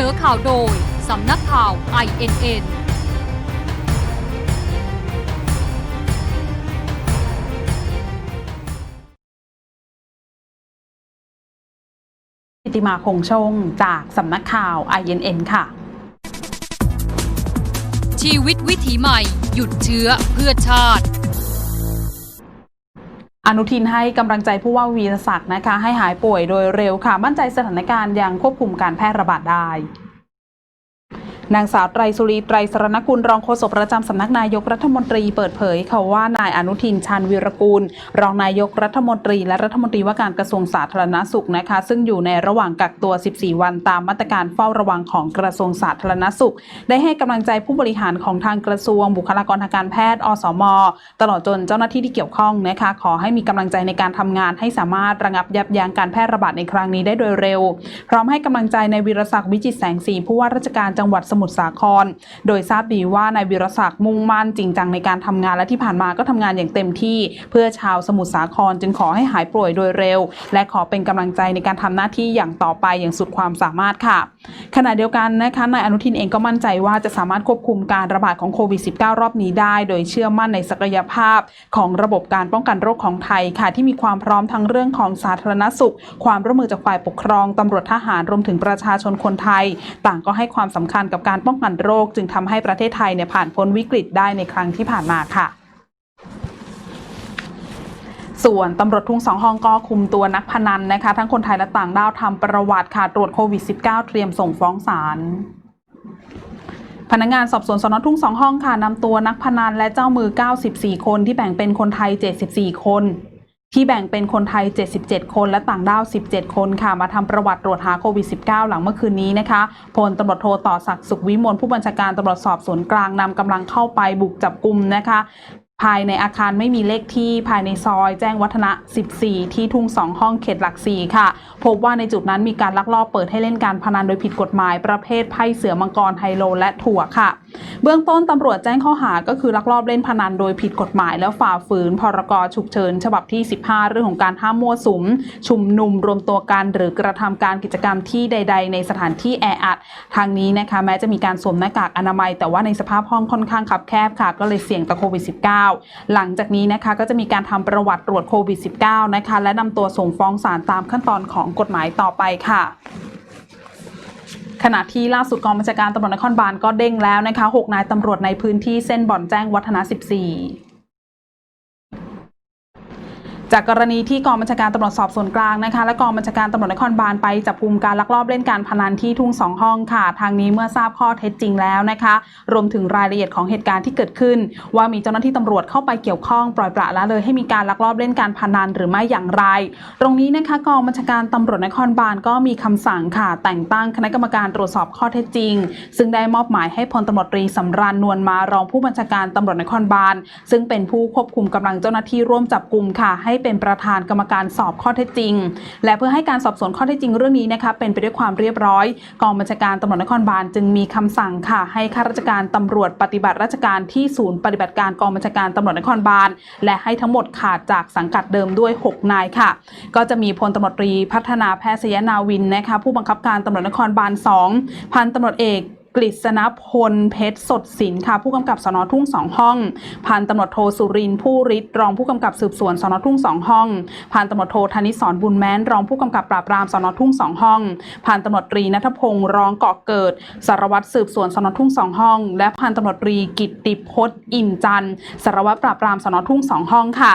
นอข่าวโดย สำนักข่าว INN กิติมาคงชงจากสำนักข่าว INN ค่ะ ชีวิตวิถีใหม่ หยุดเชื้อเพื่อชาติ อนุทินให้กำลังใจผู้ว่าวีรศักดิ์นะคะ ให้หายป่วยโดยเร็วค่ะ มั่นใจสถานการณ์ยังควบคุมการแพร่ระบาดได้ นางสาวไตรสุรีไตรสรณกุลรองโฆษกประจำสำนักนายกรัฐมนตรีเปิดเผยค่ะว่านายอนุทินชาญวีรกูล รองนายกรัฐมนตรี และรัฐมนตรีว่าการกระทรวงสาธารณสุขนะคะ ซึ่งอยู่ในระหว่างกักตัว 14 วันตามมาตรการเฝ้าระวังของกระทรวงสาธารณสุข ได้ให้กำลังใจผู้บริหารของทางกระทรวง บุคลากรทางการแพทย์ อสม ตลอดจนเจ้าหน้าที่ที่เกี่ยวข้องนะคะขอให้มีกำลังใจในการทำงานให้สามารถระงับยับยั้งการแพร่ระบาดในครั้งนี้ได้โดยเร็ว พร้อมให้กำลังใจในวีรศักดิ์วิจิตรแสงสีผู้ว่าราชการจังหวัดสมุทรสาคร โดยทราบดีว่านายวีรศักดิ์มุ่งมั่นจริงจังในการทำงานและที่ผ่านมาก็ทำงานอย่างเต็มที่ เพื่อชาวสมุทรสาครจึงขอให้หายป่วยโดยเร็ว และขอเป็นกำลังใจในการทำหน้าที่อย่างต่อไปอย่างสุดความสามารถค่ะ ขณะเดียวกันนะคะนายอนุทินเองก็มั่นใจว่าจะสามารถควบคุมการระบาดของโควิด -19 รอบนี้ได้ โดยเชื่อมั่นในศักยภาพของระบบการป้องกันโรคของไทยค่ะ ที่มีความพร้อมทั้งเรื่องของสาธารณสุข ความร่วมมือจากฝ่ายปกครองตำรวจทหารรวมถึงประชาชนคนไทย ต่างก็ให้ความสำคัญกับการป้องกันโรค จึงทำให้ประเทศไทยเนี่ยผ่านพ้นวิกฤตได้ในครั้งที่ผ่านมาค่ะส่วนตำรวจทุ่งสองห้องก็คุมตัวนักพนันนะคะ ทั้งคนไทยและต่างด้าวทำประวัติค่ะตรวจโควิด -19 เตรียมส่งฟ้องศาลพนักงานสอบสวนสนทุ่งสองห้องค่ะนำตัวนักพนันและเจ้ามือ 94 คนที่แบ่งเป็นคนไทย 74 คน ที่แบ่งเป็นคนไทย 77 คนและต่างด้าว 17 คนค่ะ มาทำประวัติตรวจหาโควิด -19 หลังเมื่อคืนนี้นะคะ พลตำรวจโทต่อศักดิ์สุขวิมลผู้บัญชาการตำรวจสอบสวนกลางนำกำลังเข้าไปบุกจับกลุ่มนะคะ ภายในอาคารไม่มีเลขที่ภายในซอย แจ้งวัฒนะ 14 ที่ทุ่งสองห้องเขตหลักสี่ค่ะ พบว่าในจุดนั้นมีการลักลอบเปิดให้เล่นการพนันโดยผิดกฎหมายประเภทไพ่เสือมังกรไฮโลและถั่วค่ะเบื้องต้นตำรวจแจ้งข้อหาก็คือลักลอบเล่นพนันโดยผิดกฎหมาย แล้วฝ่าฝืนพรกฉุกเฉินฉบับที่ 15 เรื่องของการห้ามมั่วสุม ชุมนุมรวมตัวกันหรือกระทำการกิจกรรมที่ใด ๆ ในสถานที่แออัด ทางนี้นะคะแม้จะมีการสวมหน้ากากอนามัย แต่ว่าในสภาพห้องค่อนข้างคับแคบค่ะ ก็เลยเสี่ยงต่อโควิด -19 หลังจากนี้นะคะก็จะมีการทำประวัติตรวจโควิด -19 นะคะและนำตัวส่งฟ้องศาลตามขั้นตอนของกฎหมายต่อไปค่ะ ขณะที่ล่าสุดกองบัญชาการตำรวจนครบาลก็เด้งแล้วนะคะ 6 นายตำรวจในพื้นที่เส้นบ่อนแจ้งวัฒนะ 14 จากกรณีที่กองบัญชาการตำรวจสอบสวนกลางนะคะและกองบัญชาการตำรวจนครบาลไปจับกุมการลักลอบเล่นการพนันที่ทุ่งสองห้องค่ะ ทางนี้เมื่อทราบข้อเท็จจริงแล้วนะคะ รวมถึงรายละเอียดของเหตุการณ์ที่เกิดขึ้น ว่ามีเจ้าหน้าที่ตำรวจเข้าไปเกี่ยวข้องปล่อยปละละเลยให้มีการลักลอบเล่นการพนันหรือไม่อย่างไร ตรงนี้นะคะกองบัญชาการตำรวจนครบาลก็มีคำสั่งค่ะ แต่งตั้งคณะกรรมการตรวจสอบข้อเท็จจริง ซึ่งได้มอบหมายให้พลตำรวจตรีสำราญนวลมารองผู้บัญชาการตำรวจนครบาลซึ่งเป็นผู้ควบคุมกำลังเจ้าหน้าที่ร่วมจับกลุ่มค่ะให้เป็นประธานกรรมการสอบข้อเท็จจริง และเพื่อให้การสอบสวนข้อเท็จจริงเรื่องนี้นะคะเป็นไปด้วยความเรียบร้อย กองบัญชาการตำรวจนครบาลจึงมีคำสั่งค่ะ ให้ข้าราชการตำรวจปฏิบัติราชการที่ศูนย์ปฏิบัติการกองบัญชาการตำรวจนครบาลและให้ทั้งหมดขาดจากสังกัดเดิมด้วย 6 นายค่ะ ก็จะมีพลตำรวจตรีพัฒนาแพทย์ยนาวินนะคะผู้บังคับการตำรวจนครบาล2พันตำรวจเอก กฤษณพลเพชรสดสินค่ะ ผู้กำกับสนทุ่งสองห้องพันตำรวจโทสุรินผู้ริดรองผู้กำกับสืบสวนสนทุ่งสองห้องพันตำรวจโทธนิสรบุญแม้น รองผู้กำกับปราบปรามสนทุ่งสองห้องพันตำรวจตรีนัทพงศ์รองเกาะเกิดสารวัตรสืบสวนสนทุ่งสองห้อง และพันตำรวจตรีกิตติพจน์อิ่มจันทร์สารวัตรปราบปรามสนทุ่งสองห้องค่ะ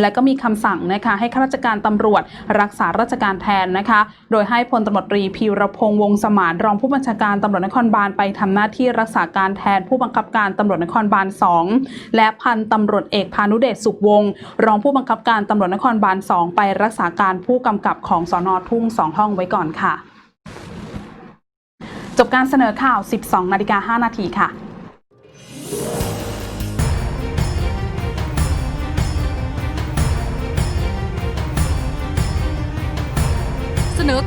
และก็มีคำสั่งนะคะให้ข้าราชการตำรวจรักษาราชการแทนนะคะ โดยให้พลตำรวจตรีพีรพงษ์วงศ์สมานรองผู้บัญชาการตำรวจนครบาลไปทำหน้าที่รักษาการแทนผู้บังคับการตำรวจนครบาล 2 และพันตำรวจเอกพานุเดชสุขวงศ์รองผู้บังคับการตำรวจนครบาล 2 ไปรักษาการผู้กำกับของสอนอทุ่ง2ห้องไว้ก่อนค่ะ จบการเสนอข่าว 12นาฬิกา5นาทีค่ะ